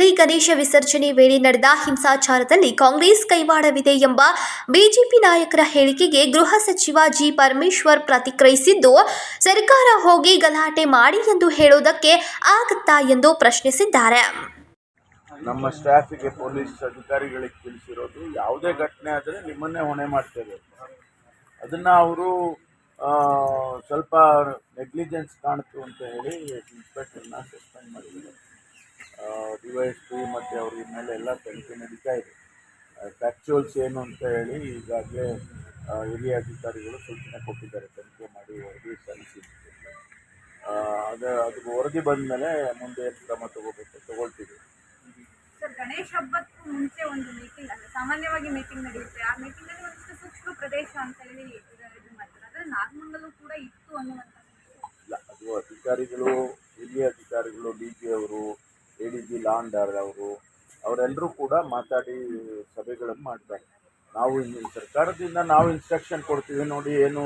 ನಗರದಲ್ಲಿ ಗಣೇಶ ವಿಸರ್ಜನೆ ವೇಳೆ ನಡೆದ ಹಿಂಸಾಚಾರದಲ್ಲಿ ಕಾಂಗ್ರೆಸ್ ಕೈವಾಡವಿದೆ ಎಂಬ ಬಿಜೆಪಿ ನಾಯಕರ ಹೇಳಿಕೆಗೆ ಗೃಹ ಸಚಿವ ಜಿ ಪರಮೇಶ್ವರ್ ಪ್ರತಿಕ್ರಿಯಿಸಿದ್ದು, ಸರ್ಕಾರ ಹೋಗಿ ಗಲಾಟೆ ಮಾಡಿ ಎಂದು ಹೇಳೋದಕ್ಕೆ ಆಗತ್ತಾ ಎಂದು ಪ್ರಶ್ನಿಸಿದ್ದಾರೆ. ನಮ್ಮ ಸ್ಟಾಫಿಗೆ ಪೊಲೀಸ್ ಅಧಿಕಾರಿಗಳಿಗೆ ತಿಳಿಸಿರೋದು ಯಾವುದೇ ಘಟನೆ ಆದರೆ ನಿಮ್ಮನ್ನೇ ಹೊಣೆ ಮಾಡ್ತೇವೆ. ಅದನ್ನ ಅವರು ಸ್ವಲ್ಪ ನೆಗ್ಲಿಜೆನ್ಸ್ ಕಾಣ್ತು ಅಂತ ಹೇಳಿ ಇನ್ಸ್ಪೆಕ್ಟರ್ನ ಸಸ್ಪೆಂಡ್ ಮಾಡಿದ್ದಾರೆ. ಡಿ ವೈ ಎಸ್ ಪಿ ಮತ್ತು ಅವ್ರ ಮೇಲೆ ಎಲ್ಲ ತನಿಖೆ ನಡೀತಾ ಇದೆ. ಫ್ಯಾಕ್ಚುಯಲ್ಸ್ ಏನು ಅಂತ ಹೇಳಿ ಈಗಾಗಲೇ ಹಿರಿಯ ಅಧಿಕಾರಿಗಳು ಸೂಚನೆ ಕೊಟ್ಟಿದ್ದಾರೆ. ತನಿಖೆ ಮಾಡಿ ವರದಿ ಸಲ್ಲಿಸಿ. ಅದು ಅದು ವರದಿ ಬಂದ ಮೇಲೆ ಮುಂದೆ ಕ್ರಮ ತಗೋಬೇಕು ತಗೊಳ್ತೀವಿ. ಸರ್ ಗಣೇಶ ಹಬ್ಬಕ್ಕೂ ಮುಂಚೆ ಒಂದು ಮೀಟಿಂಗ್ ಅಂದರೆ ಸಾಮಾನ್ಯವಾಗಿ ಮೀಟಿಂಗ್ ನಡೆಯುತ್ತೆ. ಆ ಮೀಟಿಂಗಲ್ಲಿ ಒಂದಿಷ್ಟು ಸೂಕ್ಷ್ಮ ಪ್ರದೇಶ ಅಂತ ಹೇಳಿ ಇದು ಇದು ಮಾಡ್ತಾರೆ. ಅಂದರೆ ನಾಗಮಂಗಲು ಕೂಡ ಇತ್ತು ಅನ್ನುವಂಥ ಇಲ್ಲ ಅದು ಅಧಿಕಾರಿಗಳು ಹಿರಿಯ ಅಧಿಕಾರಿಗಳು ಡಿ ಜಿ ಅವರು A D G law and order ಅವರು, ಅವರೆಲ್ಲರೂ ಕೂಡ ಮಾತಾಡಿ ಸಭೆಗಳನ್ನು ಮಾಡ್ತಾರೆ. ನಾವು ಸರ್ಕಾರದಿಂದ ನಾವು ಇನ್ಸ್ಟ್ರಕ್ಷನ್ ಕೊಡ್ತೀವಿ ನೋಡಿ ಏನು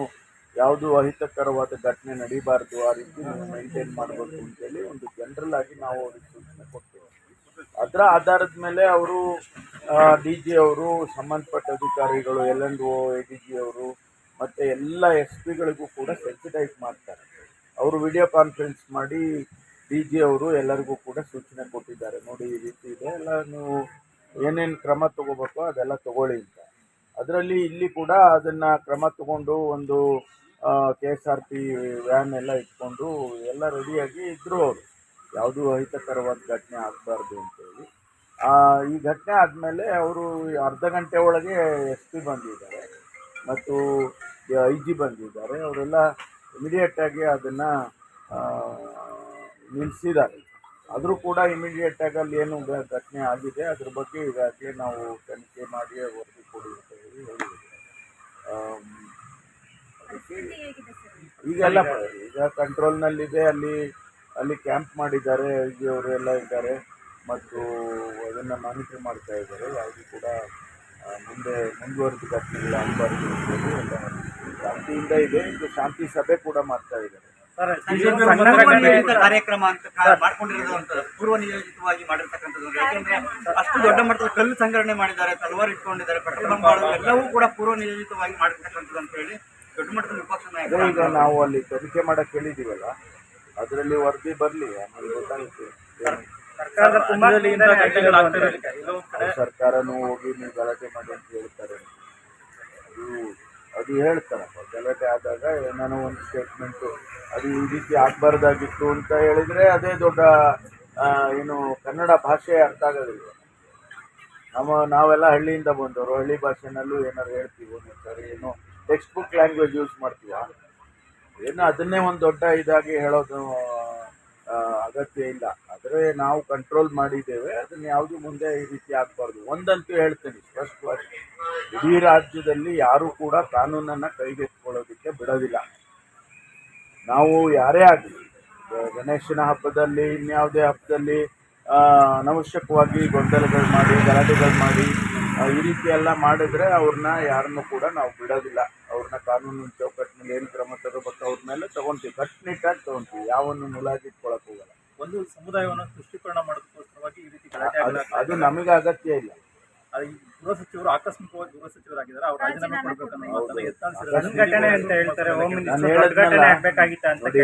ಯಾವುದು ಅಹಿತಕರವಾದ ಘಟನೆ ನಡೀಬಾರ್ದು, ಆ ರೀತಿ ಮೈಂಟೈನ್ ಮಾಡಬೇಕು ಅಂತೇಳಿ ಒಂದು ಜನರಲ್ ಆಗಿ ನಾವು ಅವ್ರಿಗೆ ಸೂಚನೆ ಕೊಡ್ತೇವೆ. ಅದರ ಆಧಾರದ ಮೇಲೆ ಅವರು ಡಿ ಜಿ ಅವರು, ಸಂಬಂಧಪಟ್ಟ ಅಧಿಕಾರಿಗಳು, L N O, A D G ಅವರು ಮತ್ತು ಎಲ್ಲ ಎಸ್ ಪಿಗಳಿಗೂ ಕೂಡ ಸೆನ್ಸಿಟೈಸ್ ಮಾಡ್ತಾರೆ. ಅವರು ವಿಡಿಯೋ ಕಾನ್ಫರೆನ್ಸ್ ಮಾಡಿ ಡಿ ಜಿ ಅವರು ಎಲ್ಲರಿಗೂ ಕೂಡ ಸೂಚನೆ ಕೊಟ್ಟಿದ್ದಾರೆ. ನೋಡಿ, ಈ ರೀತಿ ಇದೆ. ಎಲ್ಲ ನೀವು ಏನೇನು ಕ್ರಮ ತಗೋಬೇಕು ಅದೆಲ್ಲ ತಗೊಳ್ಳಿ ಅಂತ. ಅದರಲ್ಲಿ ಇಲ್ಲಿ ಕೂಡ ಅದನ್ನು ಕ್ರಮ ತಗೊಂಡು ಒಂದು K S R P van ಎಲ್ಲ ಇಟ್ಕೊಂಡು ಎಲ್ಲ ರೆಡಿಯಾಗಿ ಇದ್ದರು ಅವರು. ಯಾವುದೂ ಅಹಿತಕರವಾದ ಘಟನೆ ಆಗಬಾರ್ದು ಅಂತೇಳಿ. ಈ ಘಟನೆ ಆದಮೇಲೆ ಅವರು ಅರ್ಧ ಗಂಟೆ ಒಳಗೆ ಎಸ್ ಪಿ ಬಂದಿದ್ದಾರೆ. ಮತ್ತು ಐ ಜಿ ಬಂದಿದ್ದಾರೆ. ಅವರೆಲ್ಲ ಇಮಿಡಿಯೇಟಾಗಿ ಅದನ್ನು ನಿಲ್ಲಿಸಿದ್ದಾರೆ ಆದರೂ ಕೂಡ ಇಮಿಡಿಯೇಟಾಗಿ ಅಲ್ಲಿ ಏನು ಘಟನೆ ಆಗಿದೆ. ಅದ್ರ ಬಗ್ಗೆ ಈಗಾಗಲೇ ನಾವು ತನಿಖೆ ಮಾಡಿ ವರದಿ ಕೊಡಿ ಅಂತ ಹೇಳಿ ಈಗೆಲ್ಲ ಈಗ ಕಂಟ್ರೋಲ್ನಲ್ಲಿದೆ ಅಲ್ಲಿ ಅಲ್ಲಿ ಕ್ಯಾಂಪ್ ಮಾಡಿದ್ದಾರೆ. ಇಲ್ಲಿ ಅವರು ಎಲ್ಲ ಇದ್ದಾರೆ. ಮತ್ತು ಅದನ್ನು ಮಾನಿಟರ್ ಮಾಡ್ತಾ ಇದ್ದಾರೆ. ಯಾವುದು ಕೂಡ ಮುಂದೆ, ಮುಂದುವರೆದ ಘಟನೆಗಳು ಶಾಂತಿಯಿಂದ ಇದೆ. ಇದು ಶಾಂತಿ ಸಭೆ ಕೂಡ ಮಾಡ್ತಾ ಇದ್ದಾರೆ. ಕಾರ್ಯಕ್ರಮ ಅಂತ ಮಾಡ್ಕೊಂಡಿರೋದು ಅಂತ ಪೂರ್ವ ನಿಯೋಜಿತವಾಗಿ ಮಾಡಿರ್ತಕ್ಕಂಥದ್ದು ಯಾಕೆಂದ್ರೆ ಅಷ್ಟು ದೊಡ್ಡ ಮಟ್ಟದ ಕಲ್ಲು ಸಂಗ್ರಹಣೆ ಮಾಡಿದ್ದಾರೆ ತಲವಾರು ಇಟ್ಕೊಂಡಿದ್ದಾರೆ ಪೆಟ್ರೋಲ್ ಬಂಕ್ ಮಾಡೋದು ಎಲ್ಲವೂ ಕೂಡ ಪೂರ್ವ ನಿಯೋಜಿತವಾಗಿ ಮಾಡಿರ್ತಕ್ಕಂಥದ್ದು ಅಂತ ಹೇಳಿ ದೊಡ್ಡ ಮಟ್ಟದ ವಿಪಕ್ಷ ನಾಯಕರು ಈಗ ನಾವು ಅಲ್ಲಿ ತನಿಖೆ ಮಾಡಕ್ ಹೇಳಿದೀವಲ್ಲ ಅದರಲ್ಲಿ ವರದಿ ಬರ್ಲಿ ಗೊತ್ತಾಗುತ್ತೆ. ಸರ್ಕಾರನೂ ಹೋಗಿ ನೀವು ಗಲಾಟೆ ಮಾಡಿ ಅಂತ ಹೇಳ್ತಾರೆ. ಅದು ಅದು ಹೇಳ್ತಾರಪ್ಪ ಗಲಾಟೆ ಆದಾಗ ಏನಾನೋ ಒಂದು ಸ್ಟೇಟ್ಮೆಂಟು ಅದು ಈ ರೀತಿ ಆಗಬಾರ್ದಾಗಿತ್ತು ಅಂತ ಹೇಳಿದರೆ ಅದೇ ದೊಡ್ಡ ಏನು ಕನ್ನಡ ಭಾಷೆ ಅರ್ಥ ಆಗೋದಿಲ್ಲ. ನಮ್ಮ, ನಾವೆಲ್ಲ ಹಳ್ಳಿಯಿಂದ ಬಂದವರು, ಹಳ್ಳಿ ಭಾಷೆನಲ್ಲೂ ಏನಾದ್ರು ಹೇಳ್ತೀವಿ ಸರಿ, ಏನು ಟೆಕ್ಸ್ಟ್ ಬುಕ್ ಲ್ಯಾಂಗ್ವೇಜ್ ಯೂಸ್ ಮಾಡ್ತೀವ? ಏನು ಅದನ್ನೇ ಒಂದು ದೊಡ್ಡ ಇದಾಗಿ ಹೇಳೋದು ಅಗತ್ಯ ಇಲ್ಲ. ಆದರೆ ನಾವು ಕಂಟ್ರೋಲ್ ಮಾಡಿದ್ದೇವೆ, ಅದನ್ನು ಯಾವುದು ಮುಂದೆ ಈ ರೀತಿ ಆಗಬಾರ್ದು. ಒಂದಂತೂ ಹೇಳ್ತೀನಿ ಸ್ಪಷ್ಟವಾಗಿ ಇಡೀ ರಾಜ್ಯದಲ್ಲಿ ಯಾರೂ ಕೂಡ ಕಾನೂನನ್ನು ಕೈಗೆತ್ತಿಕೊಳ್ಳೋದಕ್ಕೆ ಬಿಡೋದಿಲ್ಲ. ನಾವು ಯಾರೇ ಆಗಲಿ ಗಣೇಶನ ಹಬ್ಬದಲ್ಲಿ ಇನ್ಯಾವುದೇ ಹಬ್ಬದಲ್ಲಿ ಅನಾವಶ್ಯಕವಾಗಿ ಗೊಂದಲಗಳು ಮಾಡಿ ಗಲಾಟೆಗಳು ಮಾಡಿ ಈ ರೀತಿ ಎಲ್ಲ ಮಾಡಿದ್ರೆ ಅವ್ರನ್ನ ಯಾರನ್ನು ಕೂಡ ನಾವು ಬಿಡೋದಿಲ್ಲ. ಅವ್ರನ್ನ ಕಾನೂನಿನ ಚೌಕಟ್ಟಿನಲ್ಲಿ ಏನು ಕ್ರಮ ತಗೋಬೇಕು ಅವ್ರ ಮೇಲೆ ತಗೊಂತೀವಿ. ಕಟ್ಟುನಿಟ್ಟಾಗಿ ತಗೊಂತೀವಿ. ಯಾವನ್ನು ಮುಲಾಜಿಟ್ಕೊಳಕ್ ಹೋಗಲ್ಲ. ಒಂದು ಸಮುದಾಯವನ್ನು ತುಷ್ಟೀಕರಣ ಮಾಡೋದಕ್ಕೋಸ್ಕರವಾಗಿ ಈ ರೀತಿ ಅದು ನಮಗೆ ಅಗತ್ಯ ಇಲ್ಲ. ಗೃಹ ಸಚಿವರು ಆಕಸ್ಮಿಕವಾಗಿ ಗೃಹ ಸಚಿವರಾಗಿದ್ದಾರೆ ಅವ್ರು ರಾಜೀನಾಮೆ ಕೊಡಬೇಕು ಅನ್ನೋ ಮಾತನ್ನ ಎತ್ತಾಳಿಸಿದ್ದಾರೆ. ಅಂತ ಹೇಳ್ತಾರೆ. ಹೋಮ್ ನಾನು ಮಿನಿಸ್ಟರ್ ದೊಡ್ಡ ಘಟನೆ ಹೇಳಿದ್ನಲ್ಲ ಅಂತ ನೋಡಿ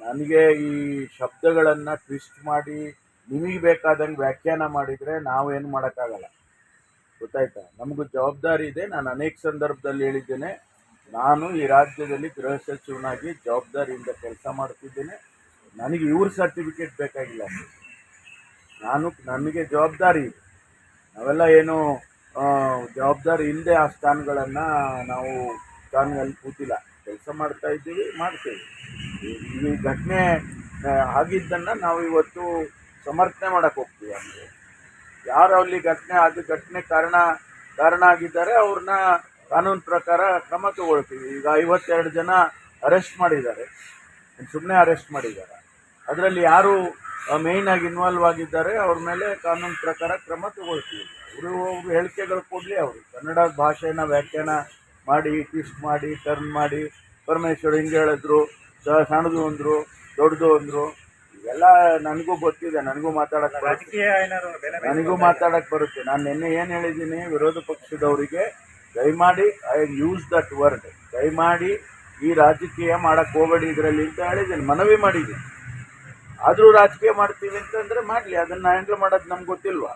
ನನಗೆ ಈ ಶಬ್ದಗಳನ್ನ ಟ್ವಿಸ್ಟ್ ಮಾಡಿ ನಿಮಗೆ ಬೇಕಾದಂಗೆ ವ್ಯಾಖ್ಯಾನ ಮಾಡಿದರೆ ನಾವೇನು ಮಾಡೋಕ್ಕಾಗಲ್ಲ. ಗೊತ್ತಾಯ್ತಾ? ನಮಗೂ ಜವಾಬ್ದಾರಿ ಇದೆ. ನಾನು ಅನೇಕ ಸಂದರ್ಭದಲ್ಲಿ ಹೇಳಿದ್ದೇನೆ. ನಾನು ಈ ರಾಜ್ಯದಲ್ಲಿ ಗೃಹ ಸಚಿವನಾಗಿ ಜವಾಬ್ದಾರಿಯಿಂದ ಕೆಲಸ ಮಾಡ್ತಿದ್ದೇನೆ. ನನಗೆ ಇವ್ರ ಸರ್ಟಿಫಿಕೇಟ್ ಬೇಕಾಗಿಲ್ಲ. ನಾನು ನನಗೆ ಜವಾಬ್ದಾರಿ ಇದೆ. ನಾವೆಲ್ಲ ಏನು ಜವಾಬ್ದಾರಿ ಇಲ್ಲದೆ ಆ ಸ್ಥಾನಗಳನ್ನು ನಾವು ಸ್ಥಾನದಲ್ಲಿ ಕೂತಿಲ್ಲ. ಕೆಲಸ ಮಾಡ್ತಾ ಇದ್ದೀವಿ, ಮಾಡ್ತೀವಿ. ಈ- ಘಟನೆ ಆಗಿದ್ದನ್ನು ನಾವು ಇವತ್ತು ಸಮರ್ಥನೆ ಮಾಡೋಕೆ ಹೋಗ್ತೀವಿ ಅಂದರೆ. ಯಾರು ಅಲ್ಲಿ ಘಟನೆ ಅದು ಘಟನೆ ಕಾರಣ ಕಾರಣ ಆಗಿದ್ದಾರೆ, ಅವ್ರನ್ನ ಕಾನೂನು ಪ್ರಕಾರ ಕ್ರಮ ತಗೊಳ್ತೀವಿ. ಈಗ ಐವತ್ತೆರಡು ಜನ ಅರೆಸ್ಟ್ ಮಾಡಿದ್ದಾರೆ. ಸುಮ್ಮನೆ ಅರೆಸ್ಟ್ ಮಾಡಿದ್ದಾರೆ. ಅದರಲ್ಲಿ ಯಾರು ಮೇಯ್ನ್ ಆಗಿ ಇನ್ವಾಲ್ವ್ ಆಗಿದ್ದಾರೆ ಅವ್ರ ಮೇಲೆ ಕಾನೂನು ಪ್ರಕಾರ ಕ್ರಮ ತಗೊಳ್ತೀವಿ. ಅವರು ಅವ್ರ ಹೇಳಿಕೆಗಳು ಕೊಡಲಿ ಅವರು. ಕನ್ನಡ ಭಾಷೆನ ವ್ಯಾಖ್ಯಾನ ಮಾಡಿ ಟ್ವಿಸ್ಟ್ ಮಾಡಿ ಟರ್ನ್ ಮಾಡಿ ಪರಮೇಶ್ವರ್ ಹಿಂಗೆ ಹೇಳಿದ್ರು ಸಣ್ಣದು ಅಂದರು ದೊಡ್ಡದು ಅಂದರು ಇವೆಲ್ಲ ನನಗೂ ಗೊತ್ತಿದೆ ನನಗೂ ಮಾತಾಡಕ್ಕೆ ನನಗೂ ಮಾತಾಡಕ್ಕೆ ಬರುತ್ತೆ. ನಾನು ನಿನ್ನೆ ಏನು ಹೇಳಿದ್ದೀನಿ ವಿರೋಧ ಪಕ್ಷದವರಿಗೆ ದಯಮಾಡಿ ಐ ಯೂಸ್ ದಟ್ ವರ್ಡ್ ದಯಮಾಡಿ ಈ ರಾಜಕೀಯ ಮಾಡಕ್ ಹೋಗಬೇಡಿ ಇದರಲ್ಲಿ ಅಂತ ಹೇಳಿದ್ದೀನಿ ಮನವಿ ಮಾಡಿದ್ದೀನಿ. ಆದರೂ ರಾಜಕೀಯ ಮಾಡ್ತೀವಿ ಅಂತಂದ್ರೆ ಮಾಡಲಿ. ಅದನ್ನ ಹ್ಯಾಂಡಲ್ ಮಾಡೋದು ನಮ್ಗೆ ಗೊತ್ತಿಲ್ವಾ?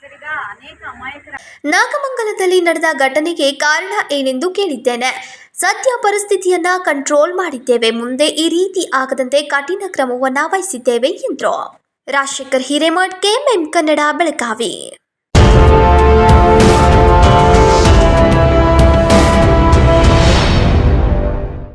ಸರ್ ಈಗ ಅನೇಕ ಅಮಾಯಕರ ನಾಗಮಂಗಲದಲ್ಲಿ ನಡೆದ ಘಟನೆಗೆ ಕಾರಣ ಏನೆಂದು ಕೇಳಿದ್ದೇನೆ. ಸದ್ಯ ಪರಿಸ್ಥಿತಿಯನ್ನ ಕಂಟ್ರೋಲ್ ಮಾಡಿದ್ದೇವೆ. ಮುಂದೆ ಈ ರೀತಿ ಆಗದಂತೆ ಕಠಿಣ ಕ್ರಮವನ್ನ ವಹಿಸಿದ್ದೇವೆ ಎಂದರು. ರಾಜಶೇಖರ್ ಹಿರೇಮಠ್ ಕೆಎಂಎಂ ಕನ್ನಡ ಬೆಳಗಾವಿ.